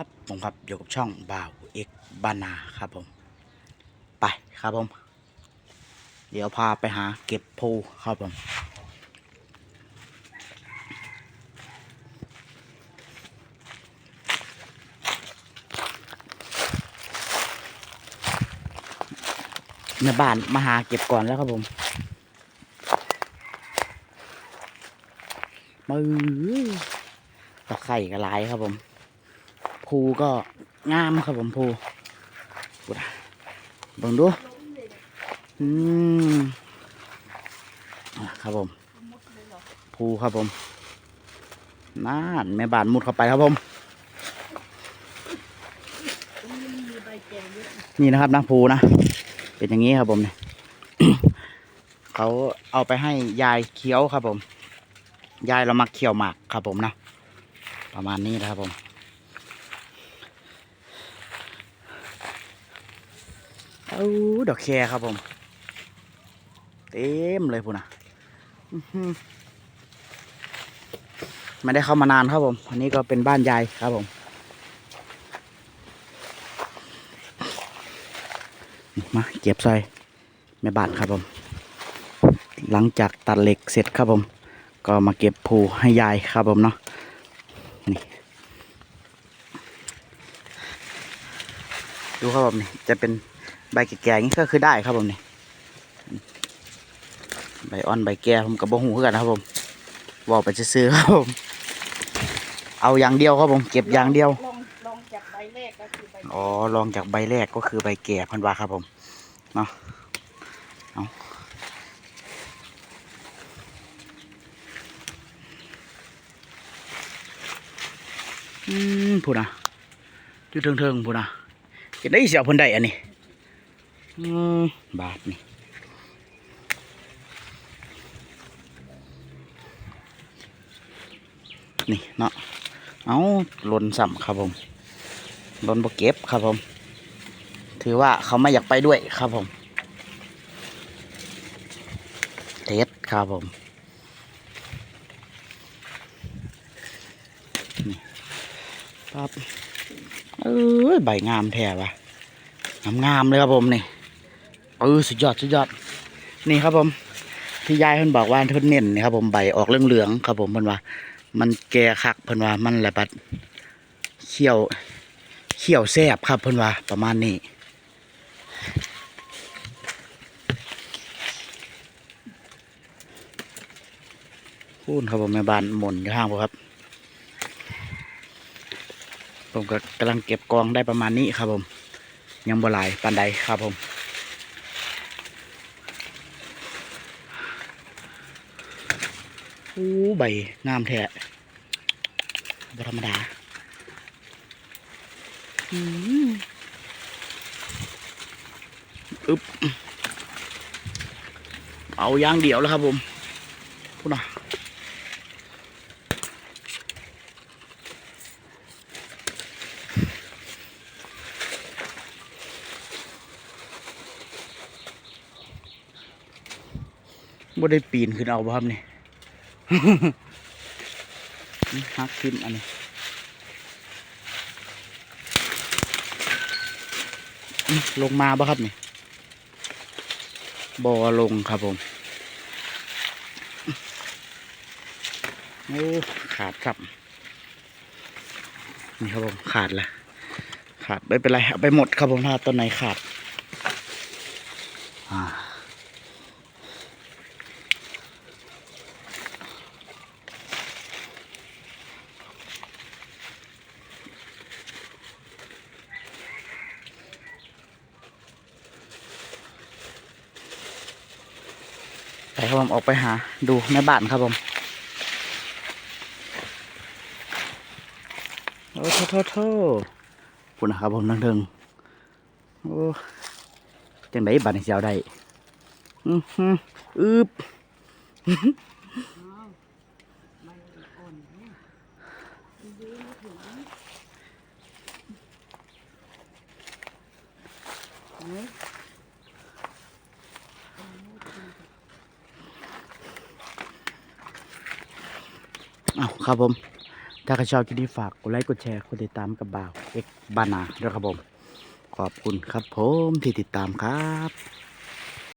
ครับผมครับอยู่กับช่องบ่าวเอกบานาครับผม ไปครับผม เดี๋ยวพาไปหาเก็บภูครับผมแม่บ้านมาหาเก็บก่อนแล้วครับผมมือตะไคร่ก็หลายครับผม ภูก็งามครับผมภูดูนะเบิ่งดูอืมอะครับผมภูครับผมน่านแม่บานมุดเข้าไปครับผม นี่นะครับนะภูนะเป็นอย่างนี้ครับผมเนี่ยเขาเอาไปให้ยายเคี้ยวครับผม ยายเรามักเคี้ยวหมากครับผมนะประมาณนี้นะครับผม เอาดอกแครครับผม เต็มเลยพูนะไม่ได้เข้ามานานครับผมอันนี้ก็เป็นบ้านยายครับผมมาเก็บใส่แม่บ้านครับผม หลังจากตัดเหล็กเสร็จครับผม ก็มาเก็บภูให้ยายครับผมเนาะนี่ดูครับผมนี่จะเป็น ใบแก่ๆอย่างนี้ก็คือได้ครับผมนี่ใบอ่อนใบแก่ผมกับบ่หูคือกันนะครับผมบอกไปซื้อๆครับผมเอาอย่างเดียวครับผมเก็บอย่างเดียวลองลองจากใบแรกก็คือใบอ๋อลองจากใบแรกก็คือใบแก่พันวาครับผมเนาะเอาอืมพูดนะอยู่เทิงๆพูดนะเห็นได้เสียวเพิ่นได้อันนี้อืม บาทนี่นี่เนาะ เอาหล่นสัมครับผมโดนบเก็บครับผม ถือว่าเขาไม่อยากไปด้วยครับผม เทสครับผม นี่ครับเออใบงามแท้วะงามงามๆเลยครับผมนี่ เออสุดยอดสุดยอด นี่ครับผมที่ยายเพิ่นบอกว่าเพิ่นเน้นนี่ครับผมใบออกเหลืองๆครับผมเพิ่นว่า มันแก่คักเพิ่นว่ามันแหละบัดเขี้ยวเขียวแซบครับเพิ่นว่าประมาณนี้พูดครับผมแม่บ้านหมุนอยู่ห้างผมครับ ผมก็กำลังเก็บกองได้ประมาณนี้ครับผม ยังบ่หลายปานใดครับผม โอ้ใบงามแท้บธรรมดาอืมอึบเอาอย่างเดียวแล้วครับผมพูดนะบ่ได้ปีนขึ้นเอาบ่ครับนี่ ฮักขึ้นอันนี้ลงมาบ่ครับนี่บอลงครับผมโอ้ขาดครับนี่ครับผมขาดละขาดไม่เป็นไรเอาไปหมดครับผมถ้าต้นไหนขาด ครับผมออกไปหาดูแม่บ้านครับผมโอ้โทษโทษโทษปุ่นะครับผมนั่งเทิงโอ้จังไดบัตรเสียวได้อือหืออึบ เอาครับผม ถ้าใครชอบคลิปนี้ฝากกดไลค์กดแชร์กดติดตามกับบ่าวเอ็กบานาด้วยครับผม ขอบคุณครับผมที่ติดตามครับ